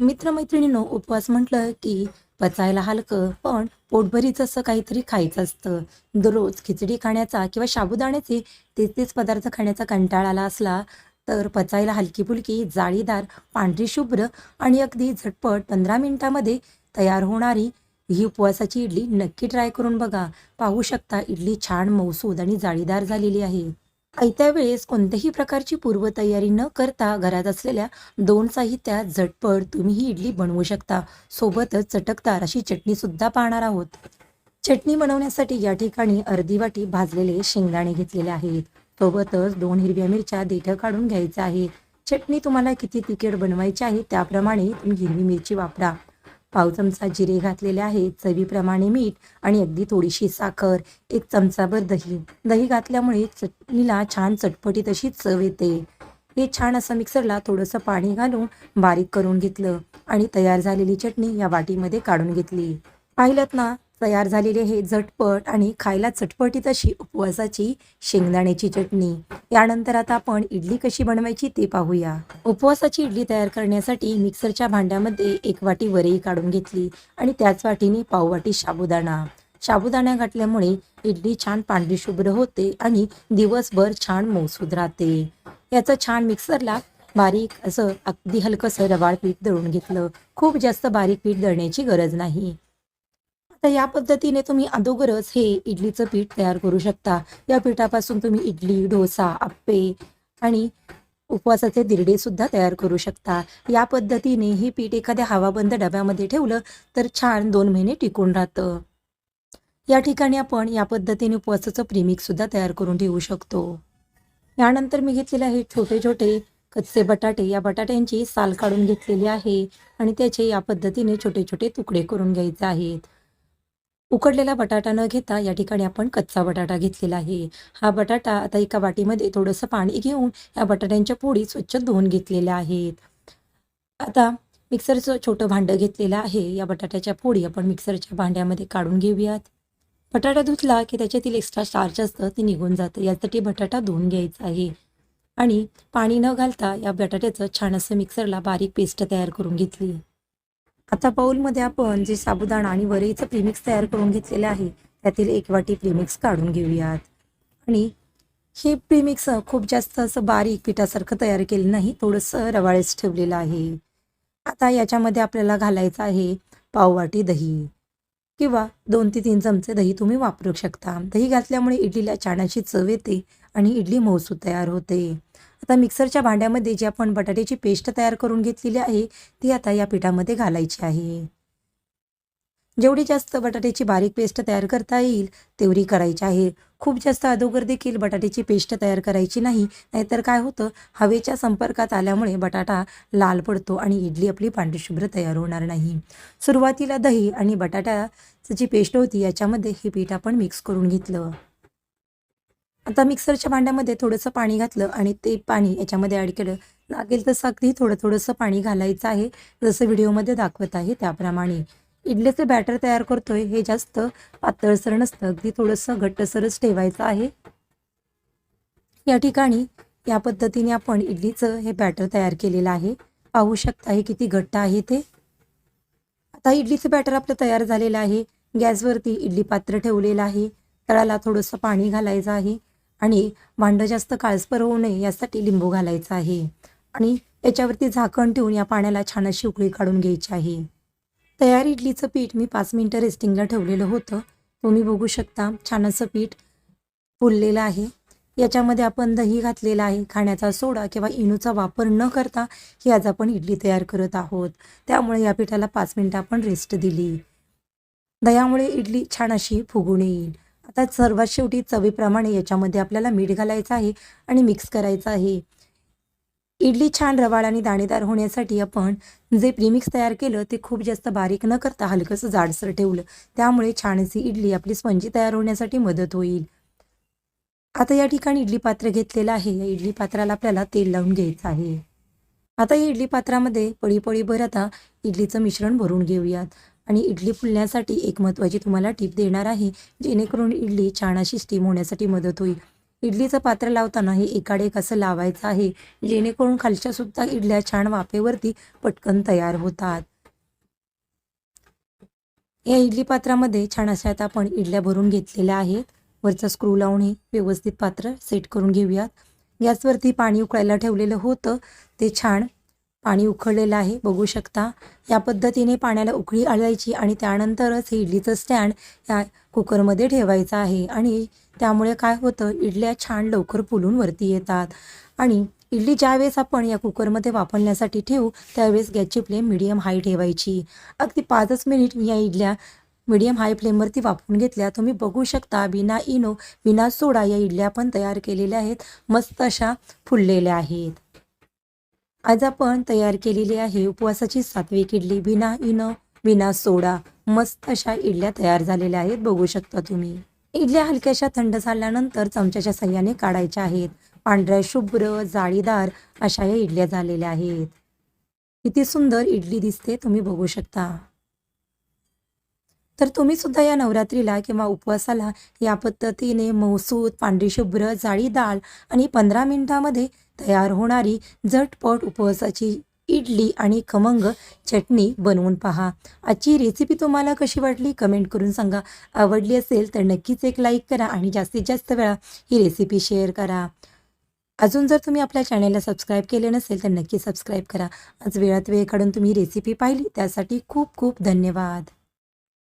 मित्रमैत्रिणींनो उपवास म्हटलं की पचायला हलकं पण पोटभरीच असं काहीतरी खायचं असतं. दररोज खिचडी खाण्याचा किंवा साबुदाण्याचे तेच तेच पदार्थ खाण्याचा कंटाळा आला असला तर पचायला हलकी फुलकी जाळीदार पांढरी शुभ्र आणि अगदी झटपट पंधरा मिनिटामध्ये तयार होणारी ही उपवासाची इडली नक्की ट्राय करून बघा. पाहू शकता इडली छान मौसूद आणि जाळीदार झालेली आहे. आयत्या वेळेस कोणत्याही प्रकारची पूर्वतयारी न करता घरात असलेल्या दोन साहित्यात झटपट तुम्ही ही इडली बनवू शकता. सोबतच चटकदार अशी चटणी सुद्धा पाहणार आहोत. चटणी बनवण्यासाठी या ठिकाणी अर्धी वाटी भाजलेले शेंगदाणे घेतलेले आहेत. सोबतच दोन हिरव्या मिरच्या देठं काढून घ्यायच्या आहेत. चटणी तुम्हाला किती तिखट बनवायची आहे त्याप्रमाणे तुम्ही हिरवी मिरची वापरा. पाव चमचा जिरे घातलेले आहेत चवीप्रमाणे मीठ आणि अगदी थोडीशी साखर एक चमचाभर दही. दही घातल्यामुळे चटणीला छान चटपटीत अशी चव येते. हे छान असं मिक्सरला थोडंसं पाणी घालून बारीक करून घेतलं आणि तयार झालेली चटणी या वाटीमध्ये काढून घेतली. पाहिलं ना? तयार झालेले हे झटपट आणि खायला चटपटीत अशी उपवासाची शेंगदाण्याची चटणी. यानंतर आता आपण इडली कशी बनवायची ते पाहूया. उपवासाची इडली तयार करण्यासाठी मिक्सरच्या भांड्यामध्ये एक वाटी वरई काढून घेतली आणि त्याच वाटीने पाववाटी साबुदाणा साबुदाणा घातल्यामुळे इडली छान पांढरी शुभ्र होते आणि दिवसभर छान मौसूद राहते. याचं छान मिक्सरला बारीक असं अगदी हलकंसं रवाळ पीठ दळून घेतलं. खूप जास्त बारीक पीठ दळण्याची गरज नाही. आता या पद्धतीने तुम्ही अगोदरच हे इडलीचं पीठ तयार करू शकता. या पिठापासून तुम्ही इडली डोसा आप्पे आणि उपवासाचे दिरडे सुद्धा तयार करू शकता. या पद्धतीने हे पीठ एखाद्या हवाबंद डब्यामध्ये ठेवलं तर छान दोन महिने टिकून राहतं. या ठिकाणी आपण या पद्धतीने उपवासाचं प्रीमिक्स सुद्धा तयार करून ठेवू शकतो. यानंतर मी घेतलेले आहे छोटे छोटे कच्चे बटाटे. या बटाट्यांची साल काढून घेतलेली आहे आणि त्याचे या पद्धतीने छोटे छोटे तुकडे करून घ्यायचे आहेत. उकडलेला बटाटा न घेता या ठिकाणी आपण कच्चा बटाटा घेतलेला आहे. हा बटाटा आता एका वाटीमध्ये थोडंसं पाणी घेऊन या बटाट्यांच्या पोळी स्वच्छ धुवून घेतलेल्या आहेत. आता मिक्सरचं छोटं भांडं घेतलेलं आहे. या बटाट्याच्या पोळी आपण मिक्सरच्या भांड्यामध्ये काढून घेऊयात. बटाटा धुतला की त्याच्यातील एक्स्ट्रा स्टार्च असतं ते निघून जातं. यासाठी बटाटा धुवून घ्यायचा आहे. आणि पाणी न घालता या बटाट्याचं छान असं मिक्सरला बारीक पेस्ट तयार करून घेतली. आता बाऊलमध्ये आपण जे साबुदाणा आणि वरईचं प्रीमिक्स तयार करून घेतलेलं आहे त्यातील एक वाटी प्रीमिक्स काढून घेऊयात. आणि हे प्रीमिक्स खूप जास्त असं बारीक पिठासारखं तयार केलं नाही थोडंसं रवाळेच ठेवलेलं आहे. आता याच्यामध्ये आपल्याला घालायचं आहे पाववाटी दही किंवा दोन ते तीन चमचे दही तुम्ही वापरू शकता. दही घातल्यामुळे इडलीला छान अशी चव येते आणि इडली मौसूद तयार होते. आता मिक्सरच्या भांड्यामध्ये जी आपण बटाट्याची पेस्ट तयार करून घेतलेली आहे ती आता या पिठामध्ये घालायची आहे. जेवढी जास्त बटाट्याची बारीक पेस्ट तयार करता येईल तेवढी करायची आहे. खूप जास्त अदोगर देखील बटाट्याची पेस्ट तयार करायची नाही नाहीतर काय होतं हवेच्या संपर्कात आल्यामुळे बटाटा लाल पडतो आणि इडली आपली पांढरीशुभ्र तयार होणार नाही. सुरुवातीला दही आणि बटाट्याची जी पेस्ट होती याच्यामध्ये हे पीठ आपण मिक्स करून घेतलं. आता मिक्सरच्या भांड्यामध्ये थोडंसं पाणी घातलं आणि ते पाणी याच्यामध्ये ॲड केलं. लागेल तसं अगदी थोडं थोडंसं पाणी घालायचं आहे जसं व्हिडिओमध्ये दाखवत आहे त्याप्रमाणे. इडलीचं बॅटर तयार करतोय हे जास्त पातळसर नसतं अगदी थोडंसं घट्टसरच ठेवायचं आहे. या ठिकाणी या पद्धतीने आपण इडलीचं हे बॅटर तयार केलेलं आहे. पाहू शकता हे किती घट्ट आहे ते. आता इडलीचं बॅटर आपलं तयार झालेलं आहे. गॅसवरती इडली पात्र ठेवलेलं आहे. तळाला थोडंसं पाणी घालायचं आहे. आणि भांडं जास्त काळसपर होऊ नये यासाठी लिंबू घालायचं आहे. आणि याच्यावरती झाकण ठेवून या पाण्याला छान अशी उकळी काढून घ्यायची आहे. तयार इडलीचं पीठ मी पाच मिनटं रेस्टिंगला ठेवलेलं होतं. तुम्ही बघू शकता छान असं पीठ फुललेलं आहे. याच्यामध्ये आपण दही घातलेलं आहे. खाण्याचा सोडा किंवा इनूचा वापर न करता ही आज आपण इडली तयार करत आहोत. त्यामुळे या पिठाला पाच मिनटं आपण रेस्ट दिली. दह्यामुळे इडली छान अशी फुगून येईल आता सर्वात शेवटी चवीप्रमाणे याच्यामध्ये आपल्याला मीठ घालायचं आहे आणि मिक्स करायचं आहे. इडली छान रवाळ आणि दाणेदार होण्यासाठी आपण जे प्रीमिक्स तयार केलं ते खूप जास्त बारीक न करता हलकंसं जाडसर ठेवलं. त्यामुळे छानशी इडली आपली स्पंजी तयार होण्यासाठी मदत होईल. आता या ठिकाणी इडली पात्र घेतलेलं आहे. या इडली पात्राला आपल्याला तेल लावून घ्यायचं आहे. आता या इडली पात्रामध्ये पळी भर आता इडलीचं मिश्रण भरून घेऊयात. आणि इडली फुलण्यासाठी एक महत्त्वाची तुम्हाला टिप देणार आहे जेणेकरून इडली छान अशी स्टीम होण्यासाठी मदत होईल. इडलीचं पात्र लावताना हे एकाडेक असं लावायचं आहे जेणेकरून खालच्या सुद्धा इडल्या छान वाफेवरती पटकन तयार होतात. या इडली पात्रामध्ये छान अशा आता आपण इडल्या भरून घेतलेल्या आहेत. वरचा स्क्रू लावून हे व्यवस्थित पात्र सेट करून घेऊयात. गॅसवरती पाणी उकळायला ठेवलेलं होतं. ते छान पाणी उकळलेलं आहे. बघू शकता या पद्धतीने पाण्याला उकळी आणायची आणि त्यानंतरच हे इडलीचं स्टँड या कुकरमध्ये ठेवायचं आहे. आणि त्यामुळे काय होतं इडल्या छान लवकर फुलून वरती येतात. आणि इडली ज्यावेळेस आपण या कुकरमध्ये वापरण्यासाठी ठेवू त्यावेळेस गॅसची फ्लेम मिडियम हाय ठेवायची. अगदी पाचच मिनिट मी या इडल्या मिडियम हाय फ्लेमवरती वापरून घेतल्या. तुम्ही बघू शकता बिना इनो बिना सोडा या इडल्या पण तयार केलेल्या आहेत. मस्त अशा फुललेल्या आहेत. आज आपण तयार केलेली आहे उपवासाची सात्विक इडली. बिना इनो बिना सोडा. मस्त अशा इडल्या तयार झालेल्या आहेत. बघू शकता तुम्ही. इडल्या हलक्याशा थंड झाल्यानंतर चमच्याच्या सहाय्याने काढायच्या आहेत. पांढऱ्या शुभ्र जाळीदार अशा या इडल्या झालेल्या आहेत. किती सुंदर इडली दिसते तुम्ही बघू शकता. तर तुम्ही सुद्धा या नवरात्रीला किंवा उपवासाला या पद्धतीने मौसूद पांढरीशुभ्र जाळी डाळ आणि पंधरा मिनिटामध्ये तयार होणारी झटपट उपवासाची इडली आणि खमंग चटणी बनवून पहा. आजची रेसिपी तुम्हाला कशी वाटली? कमेंट करून सांगा. आवडली असेल तर नक्कीच एक लाईक करा आणि जास्तीत जास्त वेळा ही रेसिपी शेअर करा. अजून जर तुम्ही आपल्या चॅनलला सबस्क्राईब केले नसेल तर नक्की सबस्क्राईब करा. आज वेळात वेळ काढून तुम्ही रेसिपी पाहिली. त्यासाठी खूप खूप धन्यवाद.